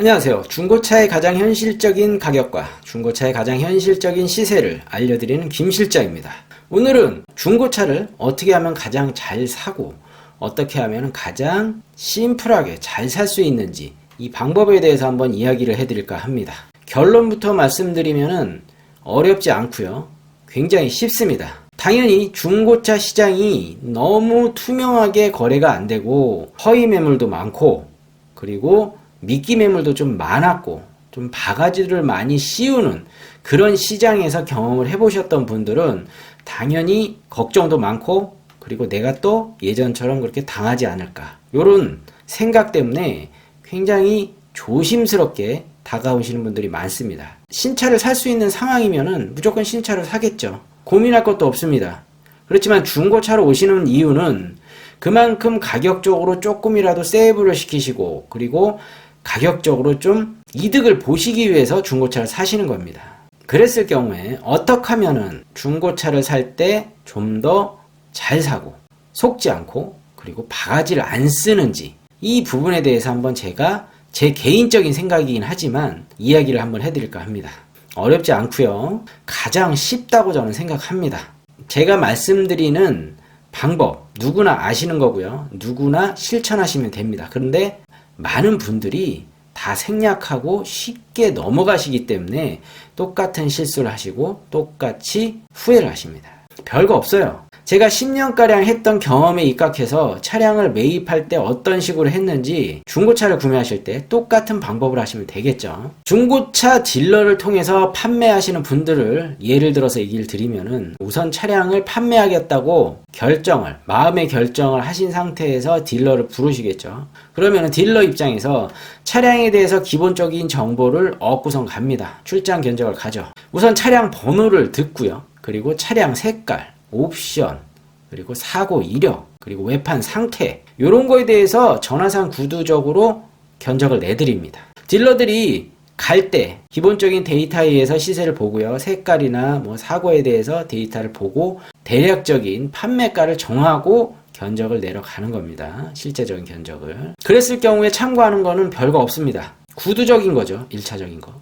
안녕하세요. 중고차의 가장 현실적인 가격과 중고차의 가장 현실적인 시세를 알려드리는 김 실장입니다. 오늘은 중고차를 어떻게 하면 가장 잘 사고 어떻게 하면 가장 심플하게 잘 살 수 있는지 이 방법에 대해서 한번 이야기를 해드릴까 합니다. 결론부터 말씀드리면은 어렵지 않고요. 굉장히 쉽습니다. 당연히 중고차 시장이 너무 투명하게 거래가 안 되고 허위 매물도 많고 그리고 미끼 매물도 좀 많았고 좀 바가지를 많이 씌우는 그런 시장에서 경험을 해보셨던 분들은 당연히 걱정도 많고 그리고 내가 또 예전처럼 그렇게 당하지 않을까 요런 생각 때문에 굉장히 조심스럽게 다가오시는 분들이 많습니다. 신차를 살 수 있는 상황이면은 무조건 신차를 사겠죠. 고민할 것도 없습니다. 그렇지만 중고차로 오시는 이유는 그만큼 가격적으로 조금이라도 세이브를 시키시고 그리고 가격적으로 좀 이득을 보시기 위해서 중고차를 사시는 겁니다. 그랬을 경우에 어떻게 하면은 중고차를 살 때 좀 더 잘 사고 속지 않고 그리고 바가지를 안 쓰는지 이 부분에 대해서 한번 제가 제 개인적인 생각이긴 하지만 이야기를 한번 해드릴까 합니다. 어렵지 않고요. 가장 쉽다고 저는 생각합니다. 제가 말씀드리는 방법 누구나 아시는 거고요. 누구나 실천하시면 됩니다. 그런데 많은 분들이 다 생략하고 쉽게 넘어가시기 때문에 똑같은 실수를 하시고 똑같이 후회를 하십니다. 별거 없어요. 제가 10년가량 했던 경험에 입각해서 차량을 매입할 때 어떤 식으로 했는지 중고차를 구매하실 때 똑같은 방법을 하시면 되겠죠. 중고차 딜러를 통해서 판매하시는 분들을 예를 들어서 얘기를 드리면은 우선 차량을 판매하겠다고 결정을, 마음의 결정을 하신 상태에서 딜러를 부르시겠죠. 그러면 딜러 입장에서 차량에 대해서 기본적인 정보를 얻고선 갑니다. 출장 견적을 가죠. 우선 차량 번호를 듣고요. 그리고 차량 색깔, 옵션, 그리고 사고 이력, 그리고 외판 상태 이런 거에 대해서 전화상 구두적으로 견적을 내드립니다. 딜러들이 갈 때 기본적인 데이터에 의해서 시세를 보고요. 색깔이나 뭐 사고에 대해서 데이터를 보고 대략적인 판매가를 정하고 견적을 내려가는 겁니다. 실제적인 견적을. 그랬을 경우에 참고하는 거는 별거 없습니다. 구두적인 거죠. 1차적인 거.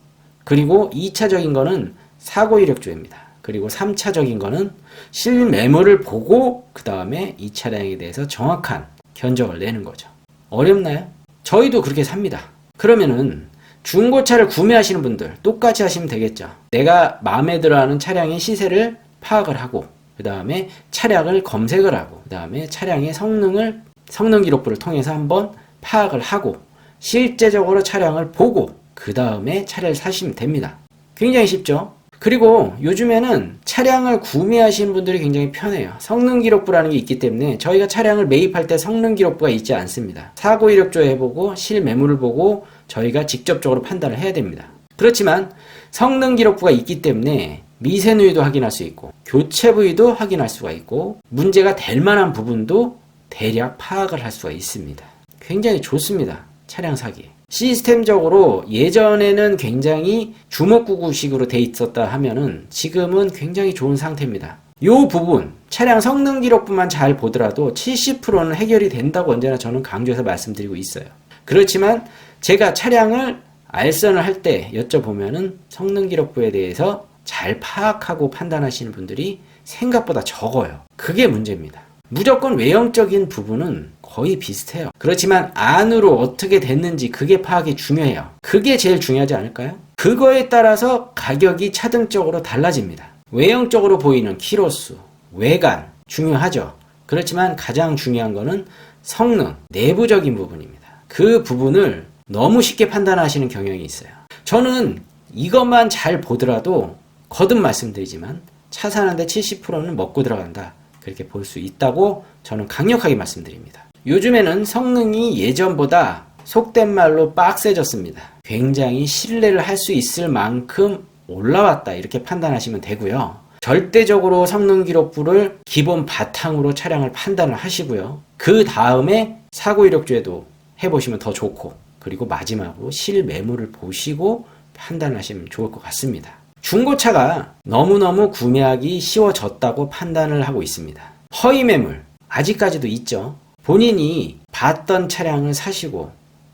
그리고 2차적인 거는 사고 이력조입니다. 그리고 3차적인 거는 실매물을 보고 그 다음에 이 차량에 대해서 정확한 견적을 내는 거죠. 어렵나요? 저희도 그렇게 삽니다. 그러면은 중고차를 구매하시는 분들 똑같이 하시면 되겠죠. 내가 마음에 들어하는 차량의 시세를 파악을 하고 그 다음에 차량을 검색을 하고 그 다음에 차량의 성능을 성능 기록부를 통해서 한번 파악을 하고 실제적으로 차량을 보고 그 다음에 차를 사시면 됩니다. 굉장히 쉽죠? 그리고 요즘에는 차량을 구매하시는 분들이 굉장히 편해요. 성능 기록부라는 게 있기 때문에 저희가 차량을 매입할 때 성능 기록부가 있지 않습니다. 사고 이력조 해보고 실 매물을 보고 저희가 직접적으로 판단을 해야 됩니다. 그렇지만 성능 기록부가 있기 때문에 미세 누이도 확인할 수 있고 교체 부위도 확인할 수가 있고 문제가 될 만한 부분도 대략 파악을 할 수가 있습니다. 굉장히 좋습니다. 차량 사기. 시스템적으로 예전에는 굉장히 주먹구구식으로 돼 있었다 하면은 지금은 굉장히 좋은 상태입니다. 요 부분 차량 성능 기록부만 잘 보더라도 70%는 해결이 된다고 언제나 저는 강조해서 말씀드리고 있어요. 그렇지만 제가 차량을 알선을 할 때 여쭤보면은 성능 기록부에 대해서 잘 파악하고 판단하시는 분들이 생각보다 적어요. 그게 문제입니다. 무조건 외형적인 부분은 거의 비슷해요. 그렇지만 안으로 어떻게 됐는지 그게 파악이 중요해요. 그게 제일 중요하지 않을까요? 그거에 따라서 가격이 차등적으로 달라집니다. 외형적으로 보이는 키로수, 외관 중요하죠. 그렇지만 가장 중요한 거는 성능, 내부적인 부분입니다. 그 부분을 너무 쉽게 판단하시는 경향이 있어요. 저는 이것만 잘 보더라도 거듭 말씀드리지만 차 사는데 70%는 먹고 들어간다. 그렇게 볼 수 있다고 저는 강력하게 말씀드립니다. 요즘에는 성능이 예전보다 속된 말로 빡세졌습니다. 굉장히 신뢰를 할 수 있을 만큼 올라왔다. 이렇게 판단하시면 되고요. 절대적으로 성능 기록부를 기본 바탕으로 차량을 판단을 하시고요. 그 다음에 사고 이력주에도 해보시면 더 좋고, 그리고 마지막으로 실매물을 보시고 판단하시면 좋을 것 같습니다. 중고차가 너무너무 구매하기 쉬워졌다고 판단을 하고 있습니다. 허위 매물, 아직까지도 있죠. 본인이 봤던 차량을 사시고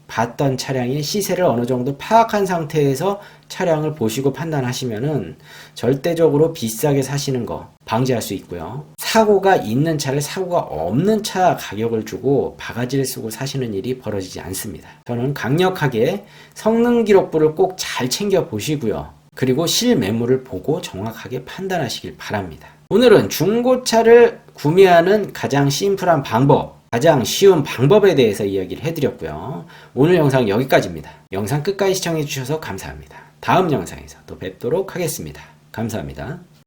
봤던 차량의 시세를 어느 정도 파악한 상태에서 차량을 보시고 판단하시면은 절대적으로 비싸게 사시는 거 방지할 수 있고요. 사고가 있는 차를 사고가 없는 차 가격을 주고 바가지를 쓰고 사시는 일이 벌어지지 않습니다. 저는 강력하게 성능 기록부를 꼭 잘 챙겨 보시고요. 그리고 실매물을 보고 정확하게 판단하시길 바랍니다. 오늘은 중고차를 구매하는 가장 심플한 방법, 가장 쉬운 방법에 대해서 이야기를 해드렸고요. 오늘 영상 여기까지입니다. 영상 끝까지 시청해주셔서 감사합니다. 다음 영상에서 또 뵙도록 하겠습니다. 감사합니다.